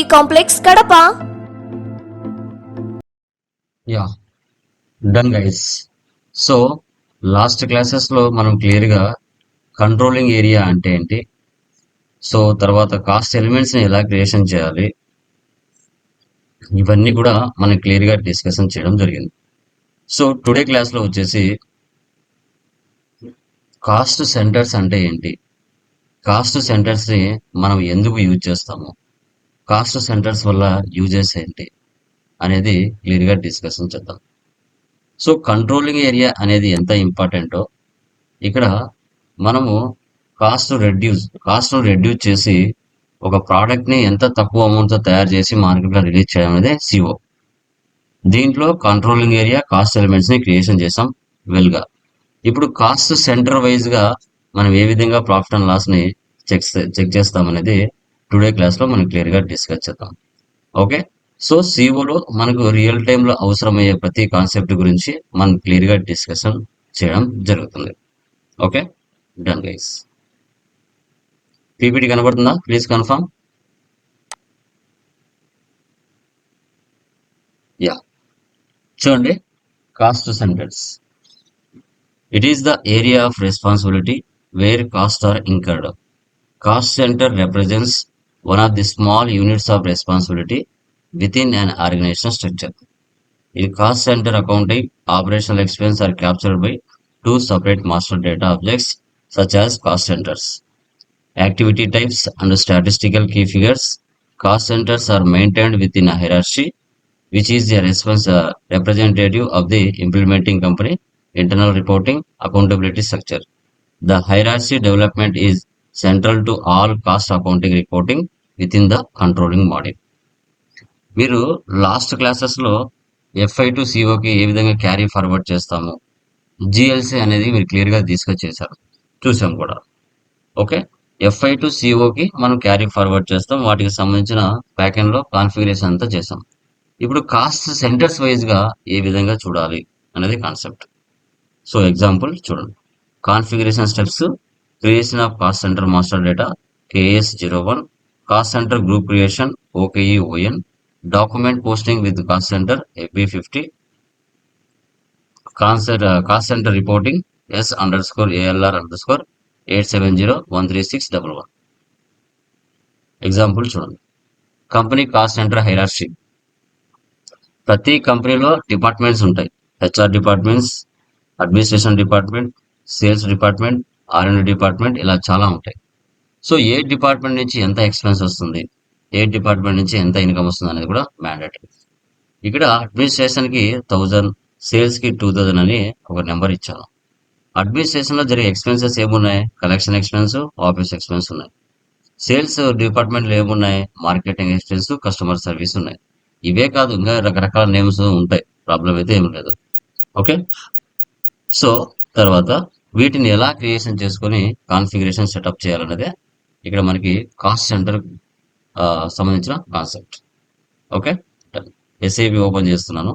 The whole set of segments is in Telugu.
complex Kadapa. Yeah done guys. So last క్లాసెస్లో మనం క్లియర్గా కంట్రోలింగ్ ఏరియా అంటే ఏంటి? సో తర్వాత కాస్ట్ ఎలిమెంట్స్ని ఎలా క్రియేషన్ చేయాలి? ఇవన్నీ కూడా మనం క్లియర్గా డిస్కషన్ చేయడం జరిగింది. సో టుడే క్లాస్లో వచ్చేసి కాస్ట్ సెంటర్స్ అంటే ఏంటి? కాస్ట్ సెంటర్స్ని మనం ఎందుకు యూజ్ చేస్తాము? కాస్ట్ సెంటర్స్ వల్ల యూజెస్ ఏంటి అనేది క్లియర్గా డిస్కషన్ చేద్దాం. సో కంట్రోలింగ్ ఏరియా అనేది ఎంత ఇంపార్టెంటో ఇక్కడ మనము కాస్ట్ రెడ్యూస్ కాస్ట్ను రెడ్యూస్ చేసి ఒక ప్రోడక్ట్ని ఎంత తక్కువ అమౌంట్తో తయారు చేసి మార్కెట్లో రిలీజ్ చేయడం అనేది సిఓ దీంట్లో కంట్రోలింగ్ ఏరియా కాస్ట్ ఎలిమెంట్స్ని క్రియేషన్ చేసాం వెల్గా ఇప్పుడు కాస్ట్ సెంటర్ వైజ్గా మనం ఏ విధంగా ప్రాఫిట్ అండ్ లాస్ని చెక్ చెక్ చేస్తామనేది టుడే క్లాస్లో మనం క్లియర్గా డిస్కస్ చేద్దాం. ఓకే? సో సిఓలో మనకు రియల్ టైంలో అవసరమయ్యే ప్రతి కాన్సెప్ట్ గురించి మనం క్లియర్గా డిస్కషన్ చేయడం జరుగుతుంది. ఓకే? డన్ గైస్ పీపీటీ కనబడుతుందా? ప్లీజ్ కన్ఫర్మ్ యా చూడండి. Cost centres it is the area of responsibility where cost are incurred cost centre represents one of the small units of responsibility within an organizational structure. In cost center accounting, operational expense are captured by two separate master data objects such as cost centers. Activity types and statistical key figures. Cost centers are maintained within a hierarchy, which is the response uh, representative of the implementing company, internal reporting, accountability structure. The hierarchy development is central to all cost accounting reporting within the controlling model. మీరు లాస్ట్ క్లాసెస్లో ఎఫ్ఐ టు సిఓకి ఏ విధంగా క్యారీ ఫార్వర్డ్ చేస్తాము? జిఎల్సి అనేది మీరు క్లియర్గా తీసుకొచ్చేసారు. చూసాం కూడా. ఓకే ఎఫ్ఐ టు సిఓకి మనం క్యారీ ఫార్వర్డ్ చేస్తాం. వాటికి సంబంధించిన ప్యాకెన్లో కాన్ఫిగరేషన్ అంతా చేసాం ఇప్పుడు కాస్ట్ సెంటర్స్ వైజ్గా ఏ విధంగా చూడాలి అనేది కాన్సెప్ట్ సో ఎగ్జాంపుల్ చూడండి. Configuration steps creation of cost centre master data KS zero one cost centre group creation OKE ON document posting with cost centre FB fifty concern cost centre reporting S underscore ALR underscore eight seven zero one three six double one example చూడండి. కంపెనీ కాస్ట్ సెంటర్ హైరార్షీ ప్రతి కంపెనీలో డిపార్ట్మెంట్స్ ఉంటాయి. HR departments administration department sales department R and department ఇలా చాలా ఉంటాయి. సో ఏ డిపార్ట్మెంట్ నుంచి ఎంత ఎక్స్పెన్స్ వస్తుంది? ఏ డిపార్ట్మెంట్ నుంచి ఎంత ఇన్కమ్ వస్తుంది అనేది కూడా మ్యాండేటరీ. ఇక్కడ అడ్మినిస్ట్రేషన్కి థౌజండ్ సేల్స్కి టూ థౌజండ్ అని ఒక నెంబర్ ఇచ్చాను. అడ్మినిస్ట్రేషన్లో జరిగే ఎక్స్పెన్సెస్ ఏమున్నాయి? కలెక్షన్ ఎక్స్పెన్స్ ఆఫీస్ ఎక్స్పెన్స్ ఉన్నాయి. సేల్స్ డిపార్ట్మెంట్లో ఏమున్నాయి? మార్కెటింగ్ ఎక్స్పెన్స్ కస్టమర్ సర్వీస్ ఉన్నాయి. ఇవే కాదు ఇంకా రకరకాల నేమ్స్ ఉంటాయి. ప్రాబ్లం అయితే ఏం లేదు. ఓకే? సో తర్వాత వీటిని ఎలా క్రియేషన్ చేసుకొని కాన్ఫిగరేషన్ సెటప్ చేయాలన్నదే ఇక్కడ మనకి కాస్ట్ సెంటర్ సంబంధించిన కాన్సెప్ట్. ఓకే? ఎస్ఏబి ఓపెన్ చేస్తున్నాను.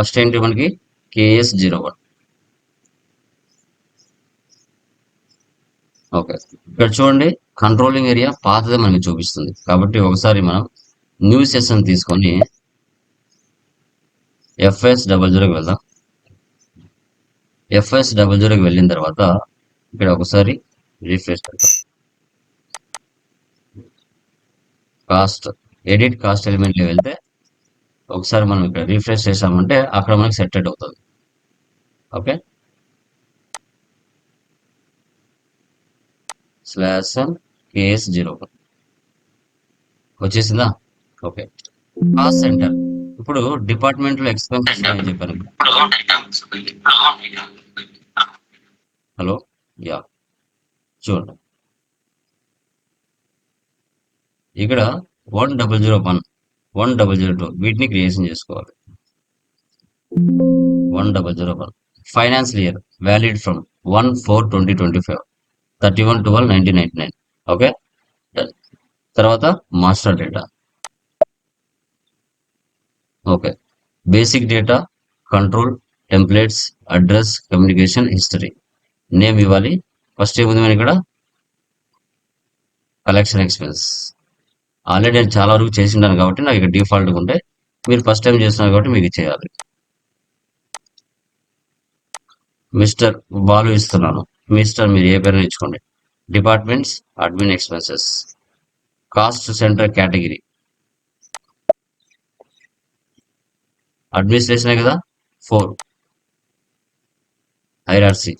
ఫస్ట్ ఏంటి మనకి కేఎస్ జీరో వన్. ఓకే. ఇక్కడ చూడండి కంట్రోలింగ్ ఏరియా పాతదే మనకి చూపిస్తుంది. కాబట్టి ఒకసారి మనం న్యూ సెషన్ తీసుకొని ఎఫ్ఎస్ డబల్ జీరోకి వెళ్దాం. ఎఫ్ఎస్ డబల్ జీరోకి వెళ్ళిన తర్వాత ఇక్కడ ఒకసారి రిఫ్రెష్ కాస్ట్ ఎడిట్ కాస్ట్ ఎలిమెంట్లో వెళ్తే ఒకసారి మనం ఇక్కడ రీఫ్రెష్ చేసామంటే అక్కడ మనకి సెటెడ్ అవుతుంది. Okay? Slash KS zero one. వచ్చేసిందా? ఓకే. కాస్ట్ సెంటర్ ఇప్పుడు డిపార్ట్మెంట్లో ఎక్స్పెన్సెస్ అని చెప్పాను హలో? యా. చూడండి. ఇక్కడ one double zero one one double zero two. వీటిని క్రియేషన్ చేసుకోవాలి. One double zero one. Financial year valid from one four twenty twenty five. Thirty one twelve nineteen ninety nine. Okay? తర్వాత master data. Okay. Basic data control templates address communication history. Name ఇవ్వాలి. ఫస్ట్ ఏముంది మన ఇక్కడ? కలెక్షన్ ఎక్స్పెన్స్ ఆల్రెడీ నేను చాలా వరకు చేసింటాను కాబట్టి నాకు ఇక్కడ డిఫాల్ట్గా ఉంటే మీరు ఫస్ట్ టైం చేస్తున్నారు కాబట్టి మీకు చేయాలి మిస్టర్ బాలు ఇస్తున్నాను. మిస్టర్ మీరు ఏ పేరు ఇచ్చుకోండి departments admin expenses cost centre category. అడ్మినిస్ట్రేషనే కదా? ఫోర్. ఐఆర్సి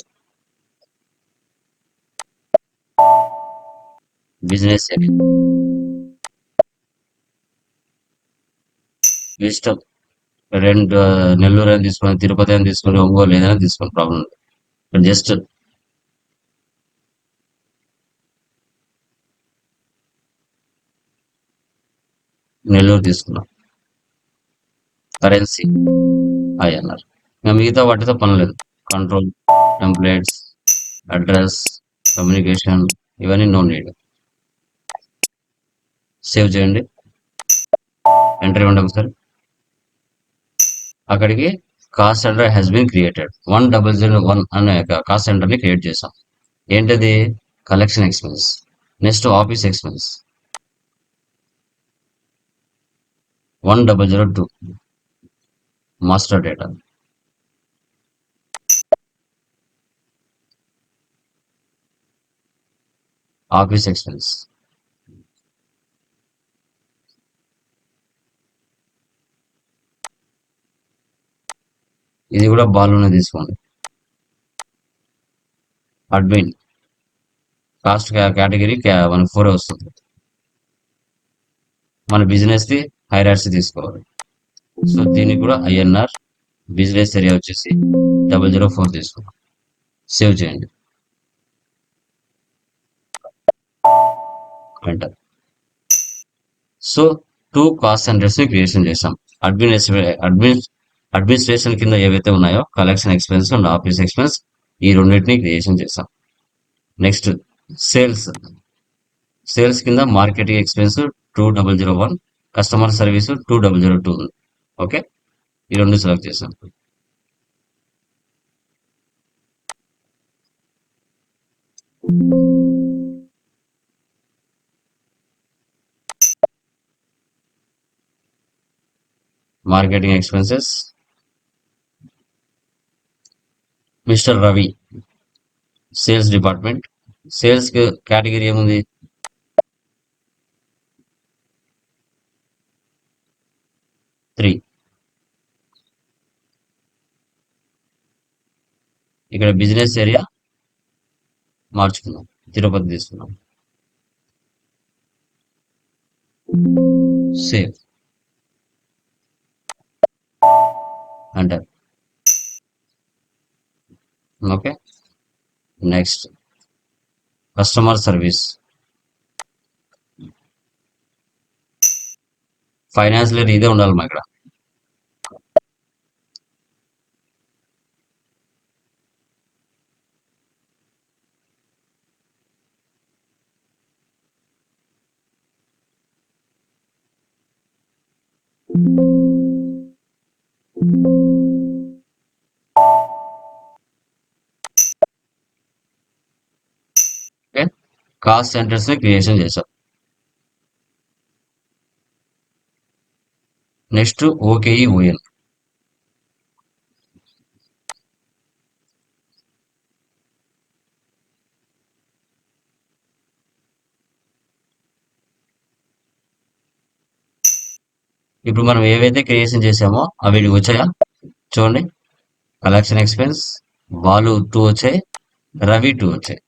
బిజినెస్ ఇష్టం. రెండు నెల్లూరు అని తీసుకొని తిరుపతి అని తీసుకొని ఒంగోలు ఏదైనా తీసుకొని ప్రాబ్లం లేదు. జస్ట్ నెల్లూరు తీసుకున్నాం. కరెన్సీ. ఐఎన్ఆర్ ఇంకా మిగతా వాటితో పని లేదు. కంట్రోల్ టెంప్లెట్స్ అడ్రస్ కమ్యూనికేషన్ ఇవన్నీ నో నీడ్. సేవ్ చేయండి. ఎంటర్ ఇవ్వండి ఒకసారి. అక్కడికి cost centre has been created one double zero one అనే కాస్ట్ సెంటర్ని క్రియేట్ చేసాం ఏంటది? Collection expense next office expense one double zero two master data office expense ఇది కూడా బాల్లోనే తీసుకోండి. అడ్మిన్. కాస్ట్ కేటగిరీ మన ఫోర్ వస్తుంది. మన బిజినెస్ ది హైరాట్స్ తీసుకోవాలి. సో దీనికి కూడా ఐఎన్ఆర్ బిజినెస్ ఏరియా వచ్చేసి డబల్ జీరో ఫోర్ తీసుకున్నాం సేవ్ చేయండి. ఎంటర్ సో టూ కాస్ట్ సెంటర్స్ని క్రియేషన్ చేసాం అడ్మిన్ అడ్మిన్ అడ్మినిస్ట్రేషన్ కింద ఏవైతే ఉన్నాయో collection expense and office expense ఈ రెండింటిని క్రియేషన్ చేసాం నెక్స్ట్ సేల్స్. సేల్స్ కింద marketing expense two double zero one customer service two double zero two ఉంది. ఓకే? ఈ రెండు సెలెక్ట్ చేసాం marketing expenses. Mister Ravi sales department. Sales category ఏముంది? త్రీ. ఇక్కడ బిజినెస్ ఏరియా మార్చుకున్నాం తిరుపతి తీసుకున్నాం సేవ్. అంటారు okay. Next customer service financial ఇదే ఉండాలి మా ఇక్కడ. కాస్ట్ సెంటర్స్ని క్రియేషన్ చేశాం. నెక్స్ట్ ఓకేఈ ఓఎన్. ఇప్పుడు మనం ఏవైతే క్రియేషన్ చేసామో అవి వచ్చాయా? చూడండి. కలెక్షన్ ఎక్స్పెన్స్ బాలు టూ వచ్చాయి రవి టూ వచ్చాయి.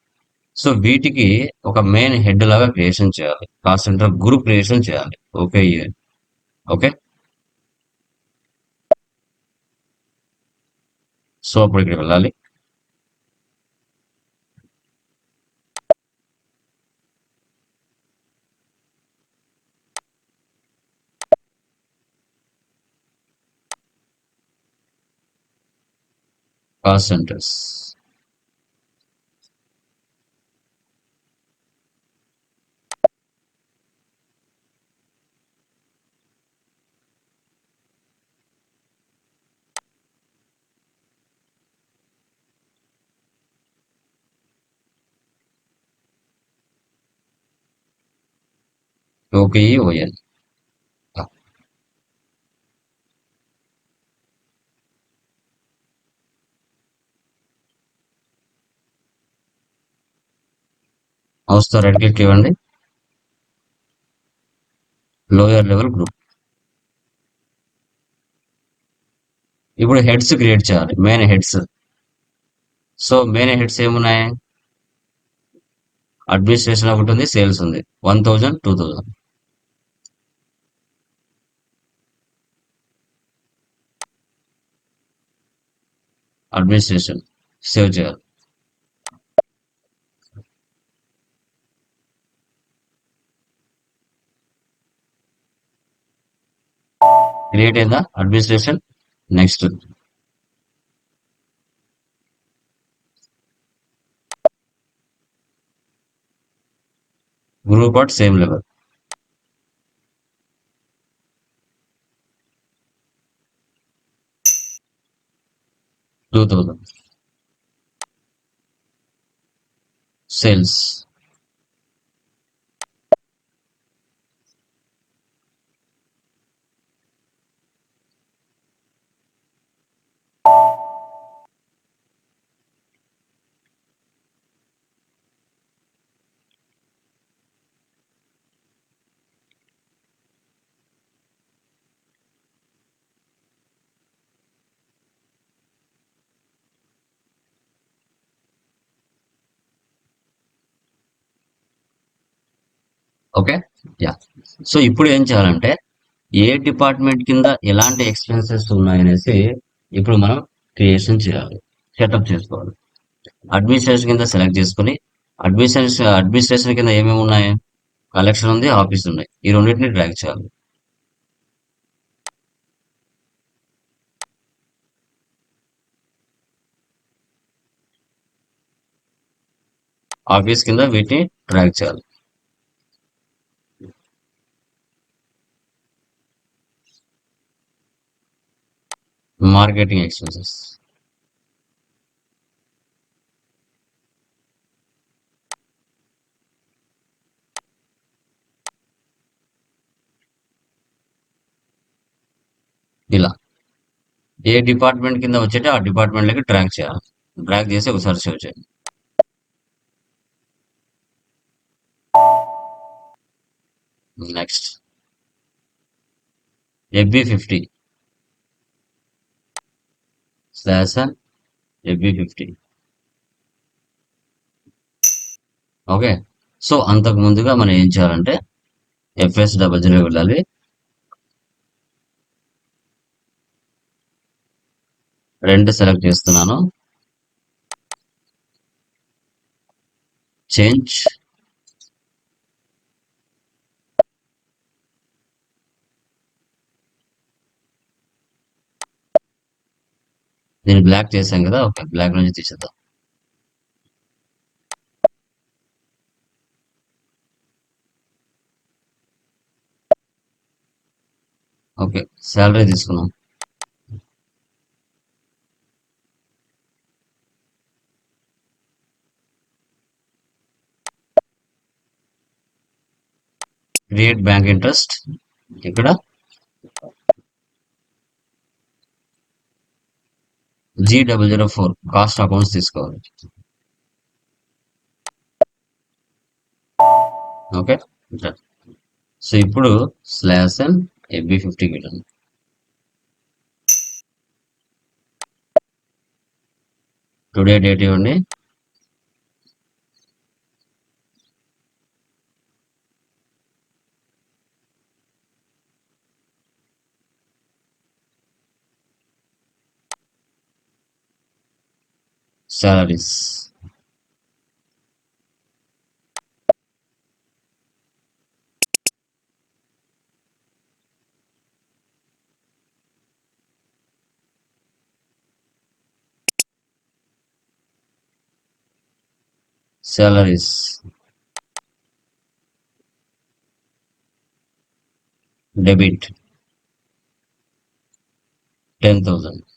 సో వీటికి ఒక మెయిన్ హెడ్ లాగా క్రియేషన్ చేయాలి. కాస్ట్ సెంటర్ గ్రూప్ క్రియేషన్ చేయాలి ఓకే ఓకే సో అప్పుడు ఇక్కడ వెళ్ళాలి. కాస్ట్ సెంటర్స్ ఓకే ఓఎన్ మౌస్తో రైట్ క్లిక్ ఇవ్వండి లోయర్ లెవెల్ గ్రూప్ ఇప్పుడు హెడ్స్ క్రియేట్ చేయాలి main heads so main heads ఏమున్నాయి అడ్మినిస్ట్రేషన్ ఒకటి ఉంది సేల్స్ ఉంది one thousand two thousand administration save చేయాలి. క్రియేట్ అయిందా? Administration next group at same level two thousand okay? Yeah so ఇప్పుడు ఏం చేయాలంటే ఏ డిపార్ట్మెంట్ కింద ఎలాంటి ఎక్స్పెన్సెస్ ఉన్నాయనేసి ఇప్పుడు మనం క్రియేషన్ చేయాలి సెటప్ చేసుకోవాలి. అడ్మినిస్ట్రేషన్ కింద సెలెక్ట్ చేసుకుని అడ్మినిస్ట్రేషన్ అడ్మినిస్ట్రేషన్ కింద ఏమేమి ఉన్నాయి? కలెక్షన్ ఉంది ఆఫీస్ ఉన్నాయి ఈ రెండింటిని ట్రాక్ చేయాలి. ఆఫీస్ కింద వీటిని ట్రాక్ చేయాలి. మార్కెటింగ్ ఎక్స్పెన్సెస్ ఇలా. ఏ డిపార్ట్మెంట్ కింద వచ్చేటే ఆ డిపార్ట్మెంట్లోకి ట్రాక్ చేయాలి. ట్రాక్ చేసి ఒకసారి సేవ్ చేయండి. Next. FB fifty. Slash FB fifty okay so అంతకు ముందుగా మనం ఏం చేయాలంటే ఎఫ్ఎస్ డబల్ జీరో వెళ్ళాలి. రెండు సెలెక్ట్ చేస్తున్నాను. చేంజ్ దీన్ని బ్లాక్ చేసాం కదా ఓకే బ్లాక్ నుంచి తీసేద్దాం. ఓకే శాలరీ తీసుకున్నాం క్రియేట్ బ్యాంక్ ఇంట్రెస్ట్ ఇక్కడ? G double zero four cost accounts తీసుకోవాలి ఓకే సో ఇప్పుడు స్లాస్ అండ్ ఎఫ్బి ఫిఫ్టీకి వెళ్ళండి టుడే డేట్ ఇవ్వండి salaries salaries debit 10000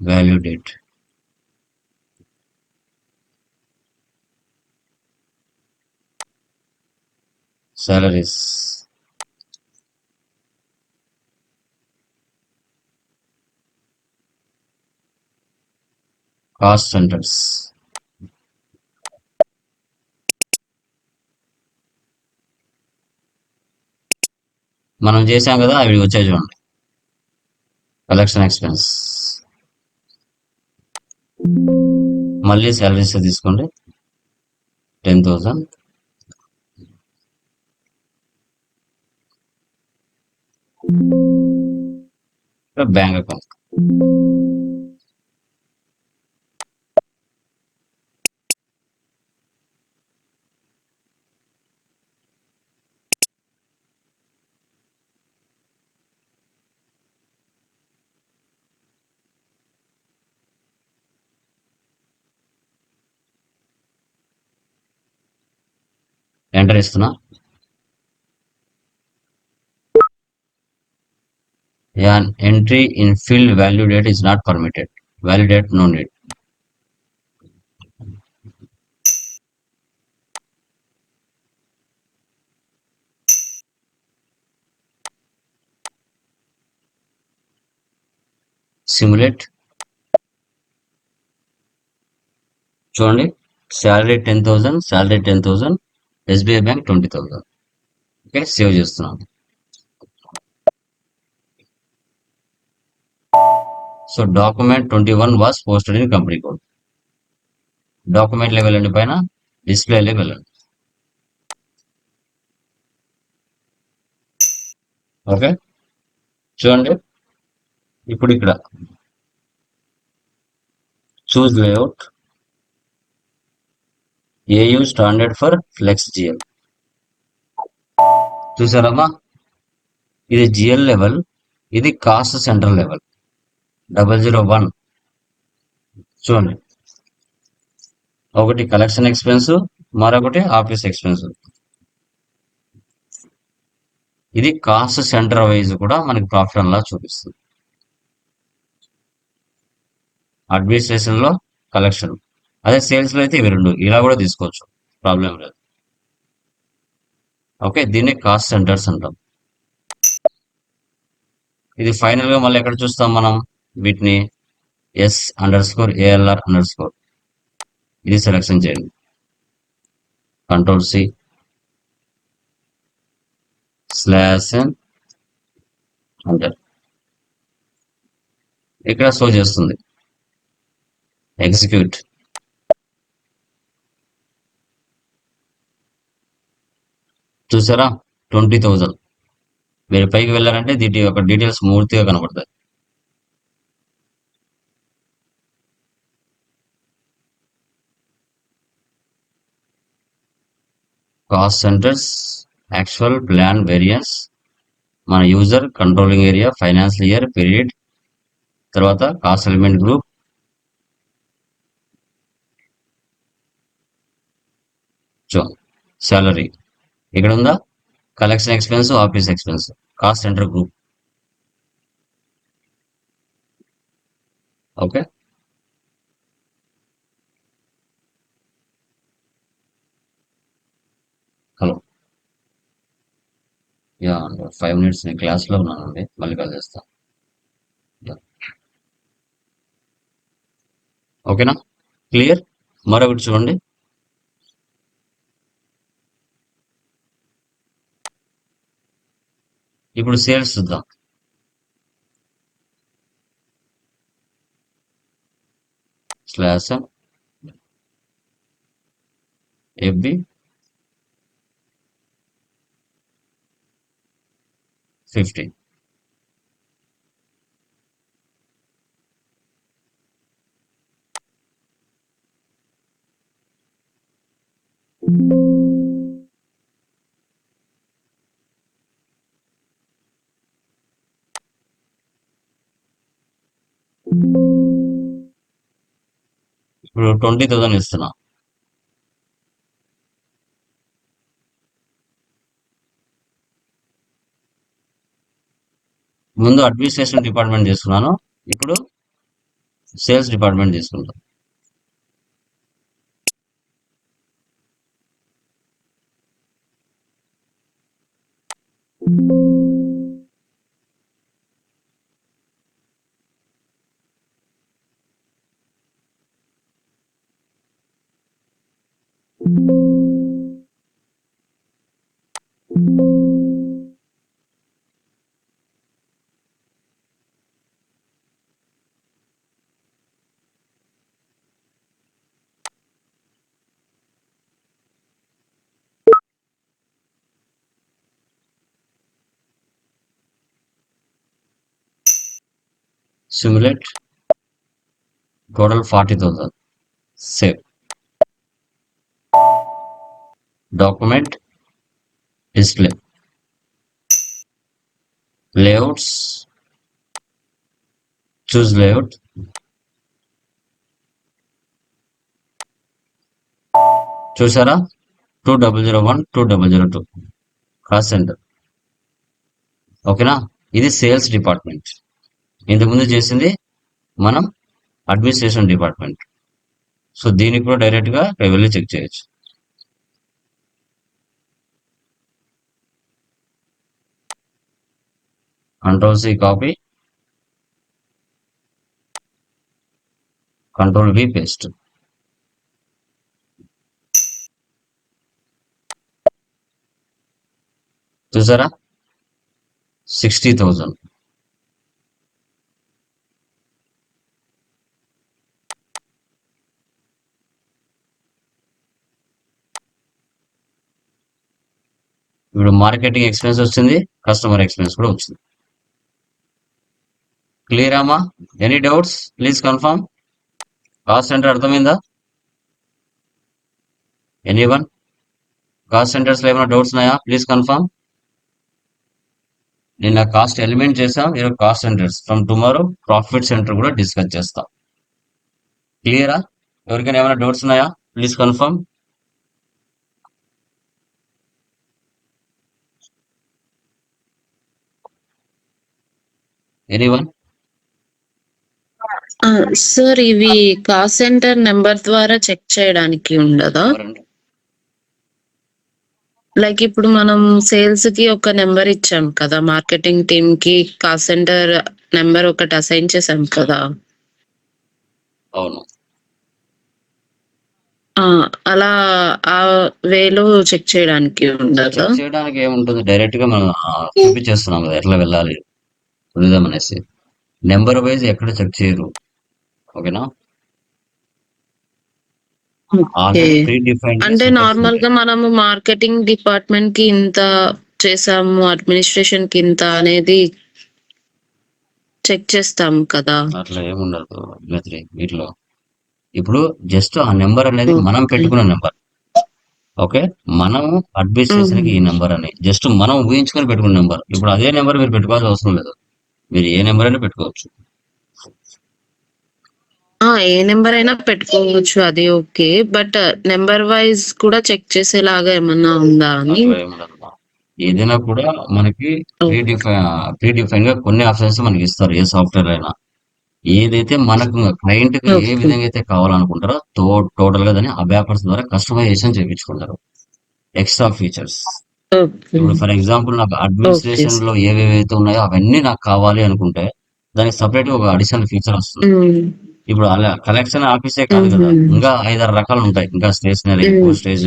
value date salaries cost centers మనం చేసాం కదా అవి వచ్చాయి చూడండి కలెక్షన్ ఎక్స్పెన్స్ మళ్ళీ శాలరీస్ తీసుకోండి. Ten thousand bank account. Enter ఇస్తున్నా An entry in field value date is not permitted. Value date no need. Simulate. చూడండి salary ten thousand salary ten thousand SBI bank twenty thousand okay save చేస్తున్నాను. So document twenty one was posted in company code. డాక్యుమెంట్లోకి వెళ్ళండి పైన డిస్ప్లేలోకి వెళ్ళండి. ఓకే చూడండి. ఇప్పుడు ఇక్కడ. Choose layout. AU standard for flex GL చూసారమ్మా? ఇది జిఎల్ లెవెల్ ఇది cost centre level double zero one చూడండి. ఒకటి కలెక్షన్ ఎక్స్పెన్స్ మరొకటి ఆఫీస్ ఎక్స్పెన్స్ ఇది కాస్ట్ సెంటర్ వైజ్ కూడా మనకి ప్రాఫిట్ అలా చూపిస్తుంది. అడ్మినిస్ట్రేషన్లో కలెక్షన్ అదే సేల్స్లో అయితే ఇవి రెండు. ఇలా కూడా తీసుకోవచ్చు. ప్రాబ్లం లేదు. ఓకే దీన్ని కాస్ట్ సెంటర్స్ అంటాం. ఇది ఫైనల్గా మళ్ళీ ఎక్కడ చూస్తాం మనం? వీటిని S under score ALR under score ఇది సెలెక్షన్ చేయండి. కంట్రోల్ సి స్లాష్ అండర్ ఇక్కడ షో చేస్తుంది. ఎగ్జిక్యూట్ చూసారా? Twenty thousand. మీరు పైకి వెళ్ళారంటే దీటి యొక్క డీటెయిల్స్ మూర్తిగా కనబడతాయి. Cost centres actual plan variance మన user controlling area financial year period తర్వాత కాస్ట్ ఎలిమెంట్ గ్రూప్. సాలరీ. ఇక్కడ ఉందా collection expense office expense cost centre group okay hello yeah five minutes నేను క్లాస్లో ఉన్నానండి. మళ్ళీ కాల్ చేస్తాను ఓకేనా క్లియర్ మరొకటి చూడండి. ఇప్పుడు సేల్స్ చూద్దాం. Slash FB fifty. ఇప్పుడు ట్వంటీ థౌసండ్ ఇస్తున్నా. ముందు అడ్మినిస్ట్రేషన్ డిపార్ట్మెంట్ తీసుకున్నాను. ఇప్పుడు సేల్స్ డిపార్ట్మెంట్ తీసుకుంటాను simulate total 40000 save document display layouts choose layout చూసారా? Two double zero one two double zero two cost centre ఓకేనా ఇది సేల్స్ డిపార్ట్మెంట్ ఇంతకుముందు చేసింది మనం అడ్మినిస్ట్రేషన్ డిపార్ట్మెంట్ సో దీనికి కూడా డైరెక్ట్గా వెళ్ళి చెక్ చేయొచ్చు. Control C copy control V paste చూసారా? సిక్స్టీ థౌజండ్ ఇప్పుడు మార్కెటింగ్ ఎక్స్పెన్స్ వచ్చింది కస్టమర్ ఎక్స్పెన్స్ కూడా వచ్చింది. క్లియర్ అమ్మా any doubts please confirm cost centre అర్థమైందా? ఎనీ వన్ కాస్ట్ సెంటర్స్లో ఏమైనా డౌట్స్ ఉన్నాయా? ప్లీజ్ కన్ఫర్మ్ నిన్న కాస్ట్ ఎలిమెంట్ చేసాం ఈరోజు cost centres from tomorrow profit centre కూడా డిస్కస్ చేస్తాం. క్లియరా ఎవరికైనా ఏమైనా డౌట్స్ ఉన్నాయా? Please confirm any one sir ఇవి కాల్ సెంటర్ నెంబర్ ద్వారా చెక్ చేయడానికి ఉండదా? లైక్ ఇప్పుడు మనం సేల్స్కి ఒక నెంబర్ ఇచ్చాం కదా మార్కెటింగ్ టీమ్కి కాల్ సెంటర్ నెంబర్ ఒకటి అసైన్ చేసాం కదా. అవును. అలా ఆ వేలో చెక్ చేయడానికి ఉండదా? చేయడానికి ఏముంటుంది? డైరెక్ట్గా మనం చూపించేస్తున్నాం కదా ఎట్లా వెళ్ళాలి అనేసి. నెంబర్ వైజ్ ఎక్కడ చెక్ చేయరు. ఓకేనా? అంటే నార్మల్గా మనము మార్కెటింగ్ డిపార్ట్మెంట్కి ఇంత చేసాము అడ్మినిస్ట్రేషన్కి ఇంత అనేది చెక్ చేస్తాం కదా. అట్లా ఏముండదు మేత్రి వీటిలో. ఇప్పుడు జస్ట్ ఆ నెంబర్ అనేది మనం. పెట్టుకున్న నెంబర్. ఓకే? మనం అడ్మినిస్ట్రేషన్కి ఈ నెంబర్ అని. జస్ట్ మనం ఊహించుకొని పెట్టుకున్న నెంబర్. ఇప్పుడు అదే నెంబర్ మీరు పెట్టుకోవాల్సిన అవసరం లేదు. మీరు ఏ నెంబర్ అయినా పెట్టుకోవచ్చు. ఏ నెంబర్ అయినా పెట్టుకోవచ్చు అది ఓకే. బట్ నెంబర్ వైజ్ కూడా చెక్ చేసేలాగా ఏమన్నా ఉందా అని? ఏదైనా కూడా మనకి ప్రీ డిఫైన్గా కొన్ని ఆప్షన్స్ మనకి ఇస్తారు ఏ సాఫ్ట్వేర్ అయినా. ఏదైతే మనకు క్లయింట్కి ఏ. విధంగా అయితే కావాలనుకుంటారో టోటల్గా దాన్ని ఆ వ్యాపార్స్ ద్వారా కస్టమైజేషన్ చేయించుకుంటారు. ఎక్స్ట్రా ఫీచర్స్ ఇప్పుడు ఫర్ ఎగ్జాంపుల్ నాకు అడ్మినిస్ట్రేషన్లో ఏవేవైతే ఉన్నాయో అవన్నీ నాకు కావాలి అనుకుంటే దానికి సపరేట్ ఒక అడిషనల్ ఫీచర్ వస్తుంది. ఇప్పుడు అలా కలెక్షన్ ఆఫీసే కాదు కదా. ఇంకా ఐదారు రకాలు ఉంటాయి. ఇంకా స్టేషనరీ. పోస్టేజ్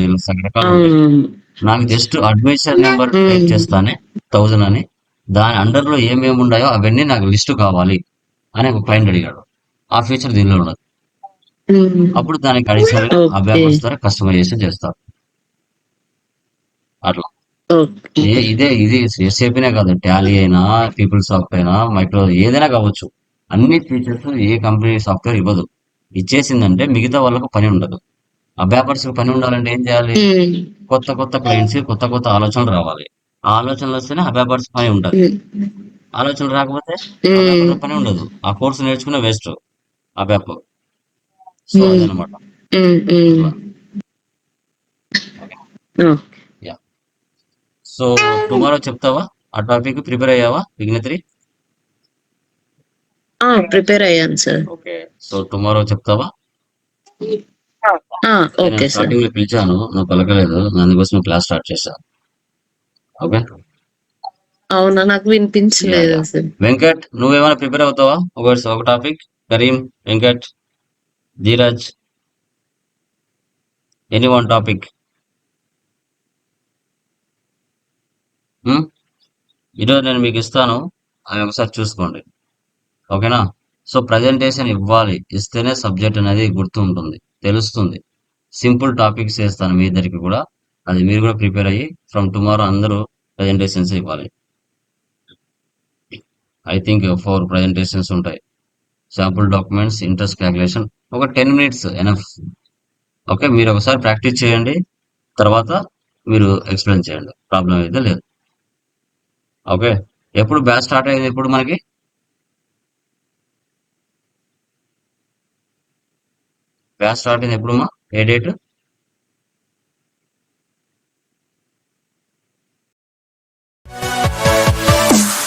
రకాలు ఉంటాయి. నాకు జస్ట్ అడ్మిషన్ నెంబర్. టైప్ చేస్తానే థౌజండ్ అని. దాని అండర్లో ఏమేమి ఉన్నాయో అవన్నీ నాకు లిస్ట్ కావాలి అని ఒక క్లయింట్ అడిగాడు. ఆ ఫీచర్ దీనిలో ఉమ్, అప్పుడు దానికి అడిషనల్ ద్వారా కస్టమైజేషన్ చేస్తారు. అట్లా. ఇదే ఇది ఎస్ఏపీనే కాదు టాలీ అయినా పీపుల్ సాఫ్ట్ అయినా మైక్రో ఏదైనా కావచ్చు. అన్ని ఫీచర్స్ ఏ కంపెనీ సాఫ్ట్వేర్ ఇవ్వదు. ఇచ్చేసిందంటే మిగతా వాళ్ళకు పని ఉండదు. ఆ వ్యాపార్స్ పని ఉండాలంటే ఏం చేయాలి? కొత్త కొత్త క్లయింట్స్ కొత్త కొత్త ఆలోచనలు రావాలి. ఆ ఆలోచనలు వస్తేనే ఆ వ్యాపార్స్ పని ఉంటుంది. ఆలోచనలు రాకపోతే పని ఉండదు. ఆ కోర్సు నేర్చుకునే వేస్ట్ ఆ వ్యాపారం సో. అదనమాట. సో టుమారో చెప్తావా? ఆ టాపిక్ ప్రిపేర్ అయ్యావా? విఘ్నత్రి ప్రిపేర్ అయ్యాను సార్. ఓకే. సో టుమారో చెప్తావా? ఆ, ఓకే సార్. స్టార్టింగ్లో పిలిచాను నువ్వు పలకలేదు అందుకోసం క్లాస్ స్టార్ట్ చేశా. ఓకే? అవునా నాకు వినిపించలేదు. సార్ వెంకట్ నువ్వేమైనా ప్రిపేర్ అవుతావా? ఒక ఒక topic. Karim Venkat Dheeraj. Any one topic. ఈరోజు నేను మీకు ఇస్తాను అవి ఒకసారి చూసుకోండి. ఓకేనా? సో ప్రజెంటేషన్ ఇవ్వాలి. ఇస్తేనే సబ్జెక్ట్ అనేది గుర్తు ఉంటుంది తెలుస్తుంది. సింపుల్ టాపిక్స్ చేస్తాను మీ ఇద్దరికి కూడా. అది మీరు కూడా ప్రిపేర్ అయ్యి ఫ్రమ్ టుమారో అందరూ ప్రజెంటేషన్స్ ఇవ్వాలి. ఐ థింక్ ఫోర్ ప్రజెంటేషన్స్ ఉంటాయి. శాంపుల్ డాక్యుమెంట్స్ ఇంట్రెస్ట్ క్యాలిక్యులేషన్ ఒక టెన్ మినిట్స్ ఎనఫ్ ఓకే మీరు ఒకసారి ప్రాక్టీస్ చేయండి. తర్వాత మీరు ఎక్స్ప్లెయిన్ చేయండి. ప్రాబ్లం అయితే లేదు. ఓకే ఎప్పుడు బ్యాచ్ స్టార్ట్ అయ్యేది ఎప్పుడు మనకి? వ్యాస్ స్టార్ట్ అయింది మా ఏ డేట్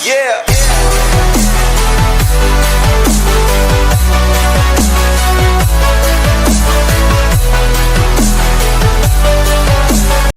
Yeah!